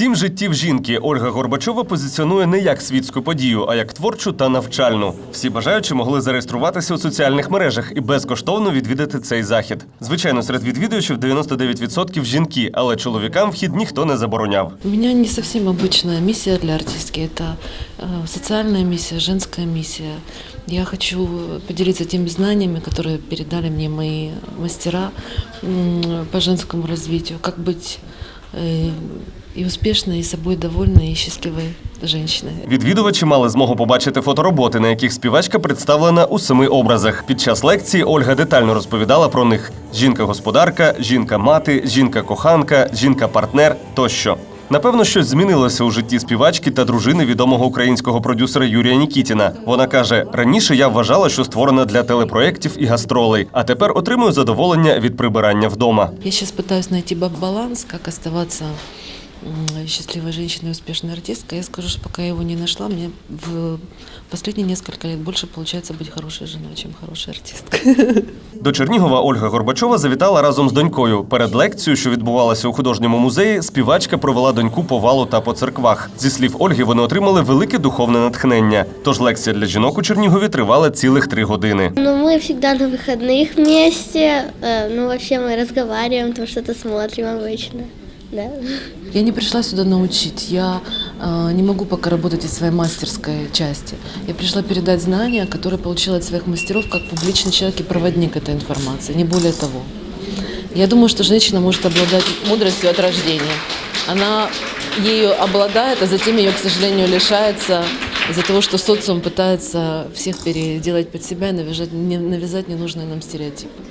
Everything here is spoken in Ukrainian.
Сім життів жінки Ольга Горбачова позиціонує не як світську подію, а як творчу та навчальну. Всі бажаючі могли зареєструватися у соціальних мережах і безкоштовно відвідати цей захід. Звичайно, серед відвідувачів 99% жінки, але чоловікам вхід ніхто не забороняв. У меня не совсем обычная миссия для артистки. Это э, социальная миссия, женская миссия. Я хочу поделиться теми знаниями, которые передали мне мои мастера м, по женскому развитию. Как быть э, успішна, і собою довольна, і щаслива счастливой. Відвідувачі мали змогу побачити фотороботи, на яких співачка представлена у семи образах. Під час лекції Ольга детально розповідала про них: жінка-господарка, жінка-мати, жінка-коханка, жінка-партнер тощо. Напевно, щось змінилося у житті співачки та дружини відомого українського продюсера Юрія Нікітіна. Вона каже: раніше я вважала, що створена для телепроєктів і гастролей, а тепер отримую задоволення від прибирання вдома. Я зараз пытаюсь знайти ба- баланс, як оставаться м, счастливой женщиной и успешной артисткой. Я скажу, что пока я его не нашла, мне в последние несколько лет больше получается быть хорошей женой, чем хорошей артисткой. До Чернігова Ольга Горбачова завітала разом з донькою. Перед лекцією, що відбувалася у художньому музеї, співачка провела доньку по валу та по церквах. Зі слів Ольги, вони отримали велике духовне натхнення. Тож лекція для жінок у Чернігові тривала цілих три години. Ну, мы всегда на выходных вместе. Э, Ну, вообще мы разговариваем, там что-то смотрим обычно. Да. Я не пришла сюда научить, я э, не могу пока работать из своей мастерской части. Я пришла передать знания, которые получила от своих мастеров, как публичный человек и проводник этой информации, не более того. Я думаю, что женщина может обладать мудростью от рождения. Она ею обладает, а затем ее, к сожалению, лишается из-за того, что социум пытается всех переделать под себя и навязать, не- навязать ненужные нам стереотипы.